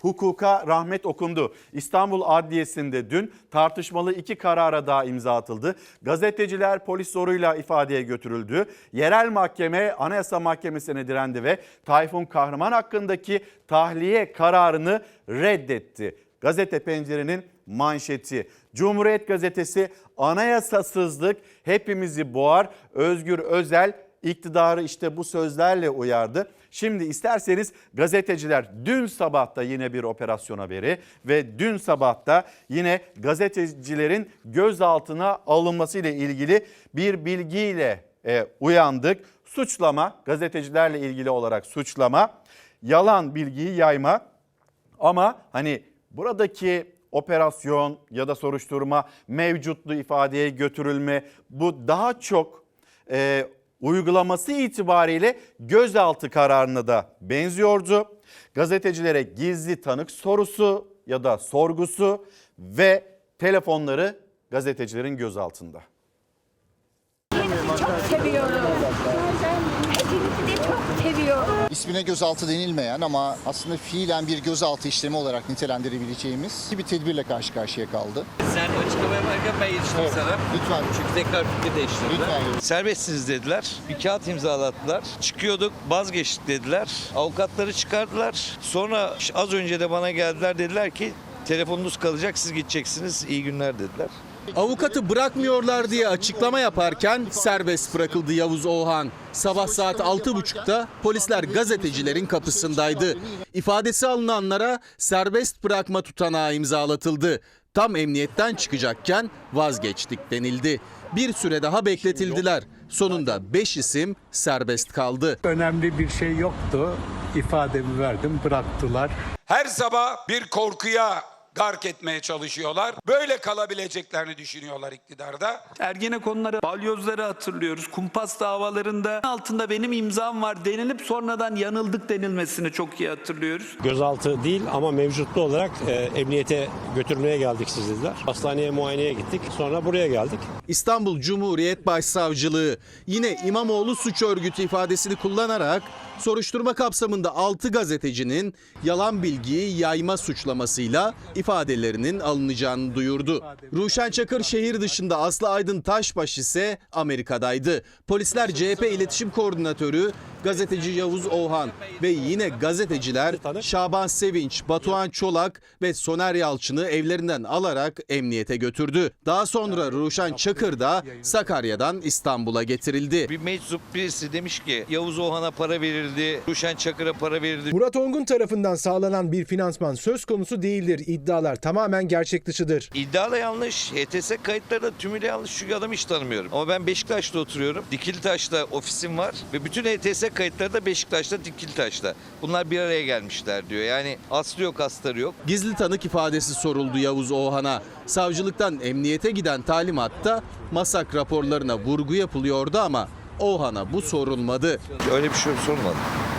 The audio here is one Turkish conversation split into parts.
Hukuka rahmet okundu. İstanbul Adliyesi'nde dün tartışmalı iki karara daha imza atıldı. Gazeteciler polis zoruyla ifadeye götürüldü. Yerel mahkeme Anayasa Mahkemesi'ne direndi ve Tayfun Kahraman hakkındaki tahliye kararını reddetti. Gazete Pencere'nin manşeti. Cumhuriyet Gazetesi anayasasızlık hepimizi boğar. Özgür Özel iktidarı işte bu sözlerle uyardı. Şimdi isterseniz gazeteciler dün sabahta yine bir operasyon haberi ve dün sabahta yine gazetecilerin gözaltına alınması ile ilgili bir bilgiyle e, uyandık. Suçlama gazetecilerle ilgili olarak suçlama, yalan bilgiyi yayma ama hani buradaki operasyon ya da soruşturma mevcutlu ifadeye götürülme bu daha çok e, uygulaması itibariyle gözaltı kararına da benziyordu. Gazetecilere gizli tanık sorusu ya da sorgusu ve telefonları gazetecilerin gözaltında. Çok seviyorum. Hepinizi de çok seviyorum. İsmine gözaltı denilmeyen ama aslında fiilen bir gözaltı işlemi olarak nitelendirebileceğimiz bir tedbirle karşı karşıya kaldı. Sen açıklama yaparken ben yetiştim sana. Lütfen. Çünkü tekrar fikir değiştirdiler. Lütfen. Serbestsiniz dediler. Bir kağıt imzalattılar. Çıkıyorduk vazgeçtik dediler. Avukatları çıkardılar. Sonra az önce de bana geldiler dediler ki telefonunuz kalacak siz gideceksiniz iyi günler dediler. Avukatı bırakmıyorlar diye açıklama yaparken serbest bırakıldı Yavuz Oğhan. Sabah saat 6.30'da polisler gazetecilerin kapısındaydı. İfadesi alınanlara serbest bırakma tutanağı imzalatıldı. Tam emniyetten çıkacakken vazgeçtik denildi. Bir süre daha bekletildiler. Sonunda 5 isim serbest kaldı. Önemli bir şey yoktu. İfademi verdim, bıraktılar. Her sabah bir korkuya gark etmeye çalışıyorlar. Böyle kalabileceklerini düşünüyorlar iktidarda. Ergenekonları, balyozları hatırlıyoruz. Kumpas davalarında altında benim imzam var denilip sonradan yanıldık denilmesini çok iyi hatırlıyoruz. Gözaltı değil ama mevcutlu olarak e, emniyete götürmeye geldik siz dediler. Hastaneye muayeneye gittik. Sonra buraya geldik. İstanbul Cumhuriyet Başsavcılığı yine İmamoğlu suç örgütü ifadesini kullanarak soruşturma kapsamında 6 gazetecinin yalan bilgiyi yayma suçlamasıyla ifadelerinin alınacağını duyurdu. Ruşen Çakır şehir dışında Aslı Aydın Taşbaş ise Amerika'daydı. Polisler CHP İletişim Koordinatörü gazeteci Yavuz Oğhan ve yine gazeteciler Şaban Sevinç, Batuhan Çolak ve Soner Yalçın'ı evlerinden alarak emniyete götürdü. Daha sonra Ruşen Çakır da Sakarya'dan İstanbul'a getirildi. Bir meczup birisi demiş ki Yavuz Oğan'a para verildi, Ruşen Çakır'a para verildi. Murat Ongun tarafından sağlanan bir finansman söz konusu değildir. İddialar tamamen gerçek dışıdır. İddia da yanlış, HTS kayıtları da tümüyle yanlış çünkü adamı hiç tanımıyorum. Ama ben Beşiktaş'ta oturuyorum. Dikilitaş'ta ofisim var ve bütün HTS kayıtları da Beşiktaş'ta, Dikilitaş'ta. Bunlar bir araya gelmişler diyor. Yani aslı yok, astarı yok. Gizli tanık ifadesi soruldu Yavuz Oğhan'a. Savcılıktan emniyete giden talimatta masak raporlarına vurgu yapılıyordu ama Oğhan'a bu sorulmadı. Öyle bir şey sormadı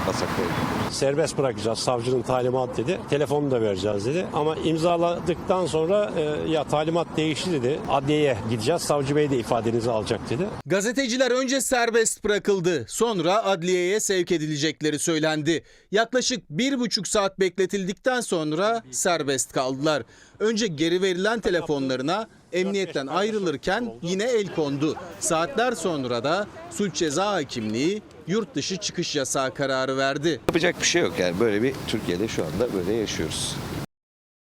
masakta. Serbest bırakacağız. Savcının talimat dedi. Telefonu da vereceğiz dedi. Ama imzaladıktan sonra e, ya talimat değişti dedi. Adliyeye gideceğiz. Savcı bey de ifadenizi alacak dedi. Gazeteciler önce serbest bırakıldı. Sonra adliyeye sevk edilecekleri söylendi. Yaklaşık bir buçuk saat bekletildikten sonra serbest kaldılar. Önce geri verilen telefonlarına emniyetten ayrılırken yine el kondu. Saatler sonra da suç ceza hakimliği yurt dışı çıkış yasağı kararı verdi. Yapacak bir şey yok yani böyle bir Türkiye'de şu anda böyle yaşıyoruz.